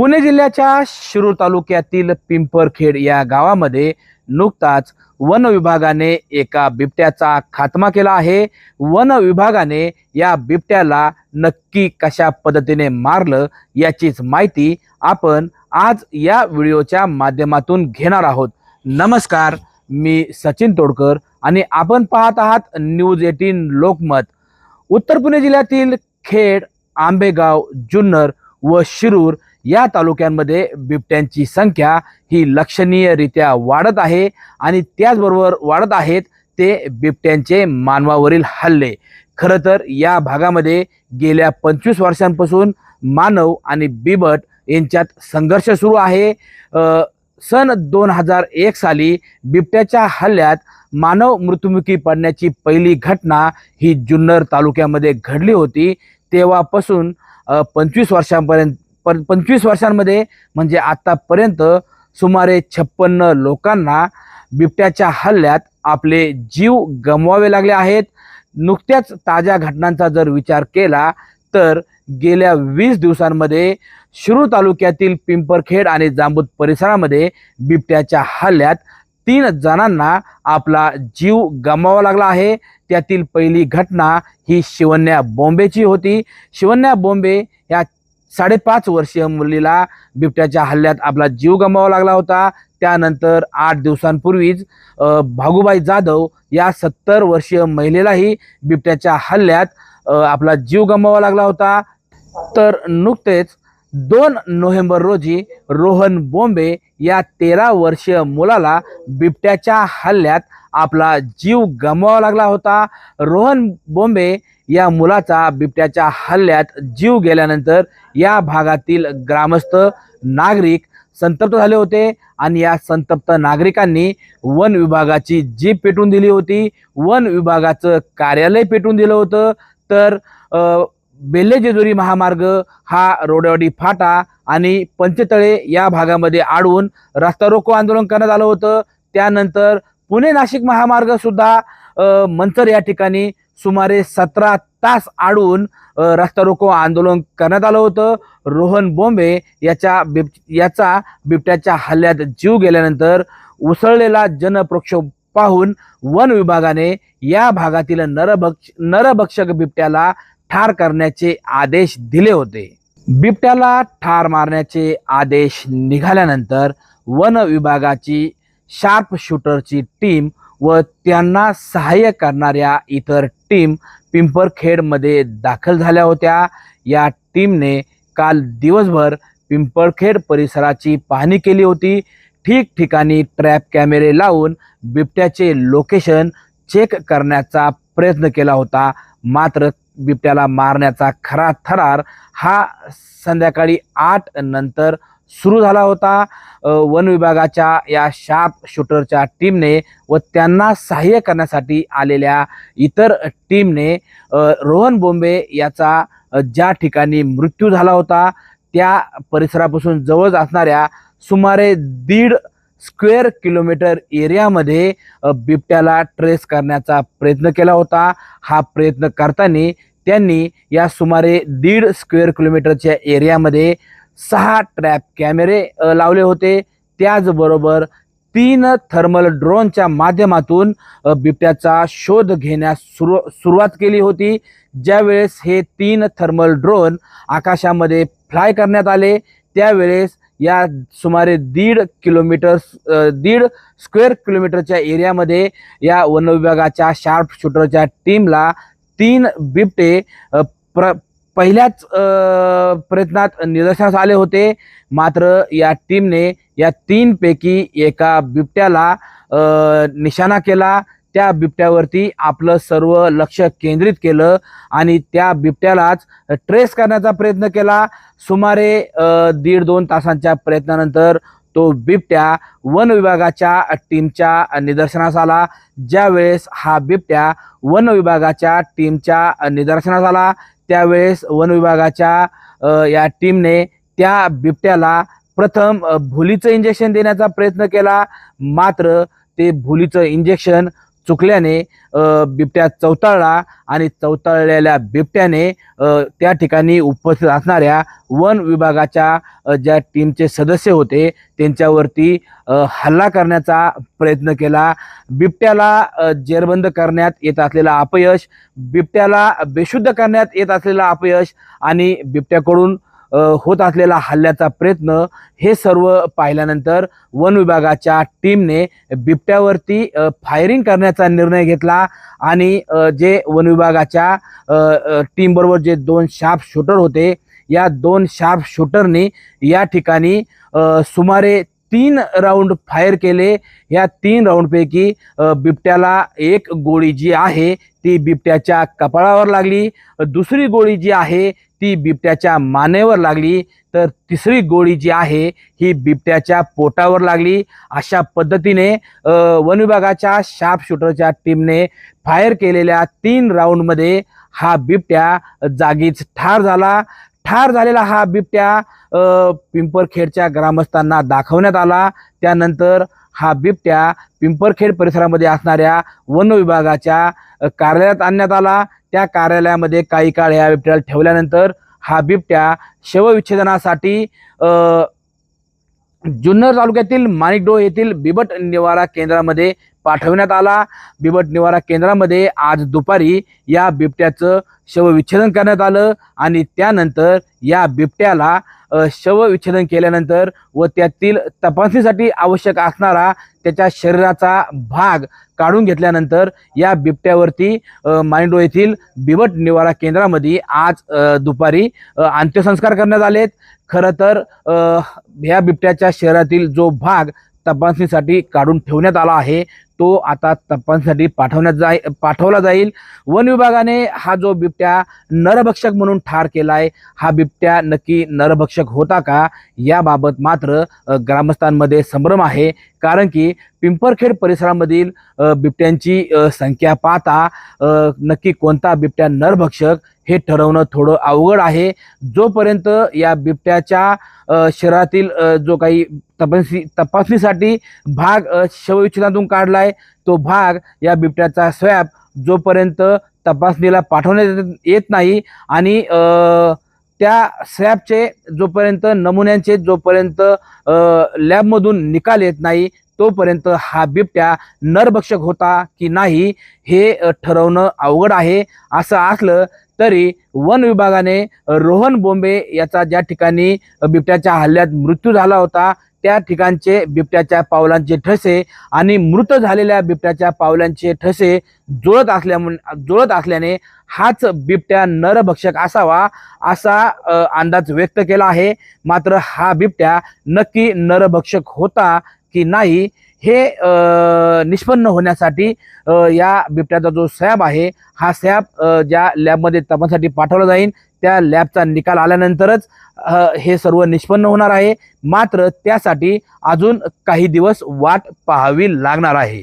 पुणे जिल्ह्याच्या शिरूर तालुक्यातील पिंपरखेड या गावामध्ये नुकताच वन विभागाने एका बिबट्याचा खात्मा केला आहे. वन विभागाने या बिबट्याला नक्की कशा पद्धतीने मारलं याचीच माहिती आपण आज या व्हिडिओच्या माध्यमातून घेणार आहोत. नमस्कार मी सचिन तोडकर आणि आपण पाहत आहात न्यूज एटीन लोकमत. उत्तर पुणे जिल्ह्यातील खेड आंबेगाव जुन्नर व शिरूर या तालुक्यांमध्ये बिबट्यांची संख्या ही लक्षणीयरित्या वाढत आहे आणि त्याचबरोबर वाढत आहेत ते बिबट्यांचे मानवावरील हल्ले. खरं तर या भागामध्ये गेल्या पंचवीस वर्षांपासून मानव आणि बिबट यांच्यात संघर्ष सुरू आहे. सन दोन हजार एक साली बिबट्याच्या हल्ल्यात मानव मृत्युमुखी पडण्याची पहिली घटना ही जुन्नर तालुक्यामध्ये घडली होती. तेव्हापासून पंचवीस वर्षांपर्यंत पण पंचवीस वर्षांमध्ये म्हणजे आतापर्यंत सुमारे छप्पन्न लोकांना बिबट्याच्या हल्ल्यात आपले जीव गमवावे लागले आहेत. नुकत्याच ताज्या घटनांचा जर विचार केला तर गेल्या वीस दिवसांमध्ये शिरू तालुक्यातील पिंपरखेड आणि जांबूत परिसरामध्ये बिबट्याच्या हल्ल्यात तीन जणांना आपला जीव गमवावा लागला आहे. त्यातील पहिली घटना ही शिवन्या बॉम्बेची होती. शिवन्या बॉम्बे या साडेपाच वर्षीय मुलीला बिबट्याच्या हल्ल्यात आपला जीव गमवावा लागला होता. त्यानंतर आठ दिवसांपूर्वीच भागूबाई जाधव या सत्तर वर्षीय महिलेलाही बिबट्याच्या हल्ल्यात आपला जीव गमवावा लागला होता. तर नुकतेच दोन नोव्हेंबर रोजी रोहन बोंबे या तेरा वर्षीय मुलाला बिबट्याच्या हल्ल्यात आपला जीव गमवावा लागला होता. रोहन बोंबे या मुलाचा बिबट्याच्या हल्ल्यात जीव गेल्यानंतर या भागातील ग्रामस्थ नागरिक संतप्त झाले होते आणि या संतप्त नागरिकांनी वन विभागाची जीप पेटून दिली होती. वन विभागाचं कार्यालय पेटून दिलं होतं. तर बेल्लेजेजुरी बेल्ले जेजुरी महामार्ग हा रोडवाडी फाटा आणि पंचतळे या भागामध्ये आडवून रस्ता रोको आंदोलन करण्यात आलं होतं. त्यानंतर पुणे नाशिक महामार्ग सुद्धा मंचर या ठिकाणी सुमारे सतरा तास आडून रस्ता रोको आंदोलन करण्यात आलं होतं. रोहन बोंबे याच्या बिब याचा बिबट्याच्या हल्ल्यात जीव गेल्यानंतर उसळलेला जनप्रक्षोभ पाहून वन विभागाने या भागातील नरभक्ष नरभक्षक बिबट्याला ठार करण्याचे आदेश दिले होते. बिबट्याला ठार मारण्याचे आदेश निघाल्यानंतर वन विभागाची शार्प शूटरची टीम व त्यांना सहाय्य करणाऱ्या इतर टीम पिंपळखेडमध्ये दाखल झाल्या होत्या. या टीमने काल दिवसभर पिंपळखेड परिसराची पाहणी केली होती. ठिकठिकाणी ट्रॅप कॅमेरे लावून बिबट्याचे लोकेशन चेक करण्याचा प्रयत्न केला होता. मात्र बिबट्याला मारण्याचा खरा थरार हा संध्याकाळी आठ नंतर सुरू झाला होता. वन विभागाच्या या शार्प शूटरच्या टीमने व त्यांना सहाय्य करण्यासाठी आलेल्या इतर टीमने रोहन बोंबे याचा ज्या ठिकाणी मृत्यू झाला होता त्या परिसरापासून जवळ असणाऱ्या सुमारे दीड स्क्वेअर किलोमीटर एरियामध्ये बिबट्याला ट्रेस करण्याचा प्रयत्न केला होता. हा प्रयत्न करताना त्यांनी या सुमारे दीड स्क्वेअर किलोमीटरच्या एरियामध्ये सहा ट्रॅप कॅमेरे लावले होते. त्याचबरोबर तीन थर्मल ड्रोनच्या माध्यमातून बिबट्याचा शोध घेण्यास सुरू सुरुवात केली होती. ज्यावेळेस हे तीन थर्मल ड्रोन आकाशामध्ये फ्लाय करण्यात आले त्यावेळेस या सुमारे दीड किलोमीटर दीड स्क्वेअर किलोमीटरच्या एरियामध्ये या वनविभागाच्या शार्प शूटरच्या टीमला तीन बिबटे प्र पहिल्याच प्रयत्नात निदर्शनास आले होते. मात्र या टीमने या तीनपैकी एका बिबट्याला निशाणा केला. त्या बिबट्यावरती आपलं सर्व लक्ष केंद्रित केलं आणि त्या बिबट्यालाच ट्रेस करण्याचा प्रयत्न केला. सुमारे दीड दोन तासांच्या प्रयत्नानंतर तो बिबट्या वन विभागाच्या टीमच्या निदर्शनास आला. ज्यावेळेस हा बिबट्या वन विभागाच्या टीमच्या निदर्शनास आला त्यावेळेस वन विभागाच्या या टीमने त्या बिबट्याला प्रथम भुलीचं इंजेक्शन देण्याचा प्रयत्न केला. मात्र ते भुलीचं इंजेक्शन चुकल्याने बिबट्या चवताळला आणि चवताळलेल्या बिबट्याने त्या ठिकाणी उपस्थित असणाऱ्या वन विभागाच्या ज्या टीमचे सदस्य होते त्यांच्यावरती हल्ला करण्याचा प्रयत्न केला. बिबट्याला जेरबंद करण्यात येत असलेलं अपयश बिबट्याला बेशुद्ध करण्यात येत असलेलं अपयश आणि बिबट्याकडून होत असलेला हल्ल्याचा प्रयत्न हे सर्व पाहिल्यानंतर वन विभागाच्या टीमने बिबट्यावरती फायरिंग करण्याचा निर्णय घेतला आणि जे वन विभागाच्या टीमबरोबर जे दोन शार्प शूटर होते या दोन शार्प शूटरनी या ठिकाणी सुमारे तीन राऊंड फायर केले. या तीन राऊंडपैकी बिबट्याला एक गोळी जी आहे ती बिबट्याच्या कपाळावर लागली. दुसरी गोळी जी आहे ती बिबट्याच्या मानेवर लागली तर तिसरी गोळी जी आहे ही बिबट्याच्या पोटावर लागली. अशा पद्धतीने वनविभागाच्या वन विभागाच्या शार्प शूटरच्या टीमने फायर केलेल्या तीन राऊंडमध्ये हा बिबट्या जागीच ठार झाला. ठार झालेला हा बिबट्या पिंपरखेडच्या ग्रामस्थांना दाखवण्यात आला. त्यानंतर हा बिबट्या पिंपरखेड परिसरामध्ये असणाऱ्या वन विभागाच्या कार्यालयात आणण्यात आला. त्या कार्यालयामध्ये काही काळ या बिबट्याला ठेवल्यानंतर हा बिबट्या शवविच्छेदनासाठी जुन्नर तालुक्यातील माणिकडो येथील बिबट निवारा केंद्रामध्ये पाठवण्यात आला. बिबट निवारा केंद्रामध्ये आज दुपारी या बिबट्याचं शवविच्छेदन करण्यात आलं आणि त्यानंतर या बिबट्याला शवविच्छेदन केल्यानंतर व त्यातील तपासणीसाठी आवश्यक असणारा त्याच्या शरीराचा भाग काढून घेतल्यानंतर या बिबट्यावरती मांडो माइंडो येथील बिबट निवारा केंद्रामध्ये आज दुपारी अंत्यसंस्कार करण्यात आलेत. खरं तर ह्या बिबट्याच्या शरीरातील जो भाग तपासणीसाठी काढून ठेवण्यात आला आहे. तो आता तपासणीसाठी पाठवण्यात जाई पाठवला जाईल. वन विभागाने हा जो बिबट्या नरभक्षक म्हणून ठार केलाय हा बिबट्या नक्की नरभक्षक होता का? याबाबत मात्र ग्रामस्थांमध्ये संभ्रम आहे. कारण की पिंपरखेड परिसरामधील बिबट्यांची संख्या पाहता नक्की कोणता बिबट्या नरभक्षक हे ठरवणं थोडं अवघड आहे. जोपर्यंत या बिबट्याच्या शरीरातील जो काही तपासणी तपासणीसाठी भाग शवविच्छेदातून काढला काढलाय तो भाग या बिबट्याचा स्वॅब जोपर्यंत तपासणीला पाठवण्यात येत नाही आणि त्या स्वॅबचे जोपर्यंत नमुन्यांचे जोपर्यंत लॅबमधून निकाल येत नाही तोपर्यंत हा बिबट्या नरभक्षक होता की नाही हे ठरवणं अवघड आहे. असं असलं तरी वन विभागाने रोहन बोंबे याचा ज्या ठिकाणी बिबट्याच्या हल्ल्यात मृत्यू झाला होता त्या ठिकाणचे बिबट्याच्या पावलांचे ठसे आणि मृत झालेल्या बिबट्याच्या पावलांचे ठसे जुळत असल्या जुळत असल्याने हाच बिबट्या नरभक्षक असावा असा अंदाज व्यक्त केला आहे. मात्र हा बिबट्या नक्की नरभक्षक होता की नाही हे निष्पन्न होण्यासाठी या बिबट्याचा जो सॅब आहे हा सॅब ज्या लॅबमध्ये तपासण्यासाठी पाठवला जाईल. त्या लॅबचा निकाल आल्यानंतरच हे सर्व निष्पन्न होणार आहे. मात्र त्यासाठी अजून काही दिवस वाट पाहावी लागणार आहे.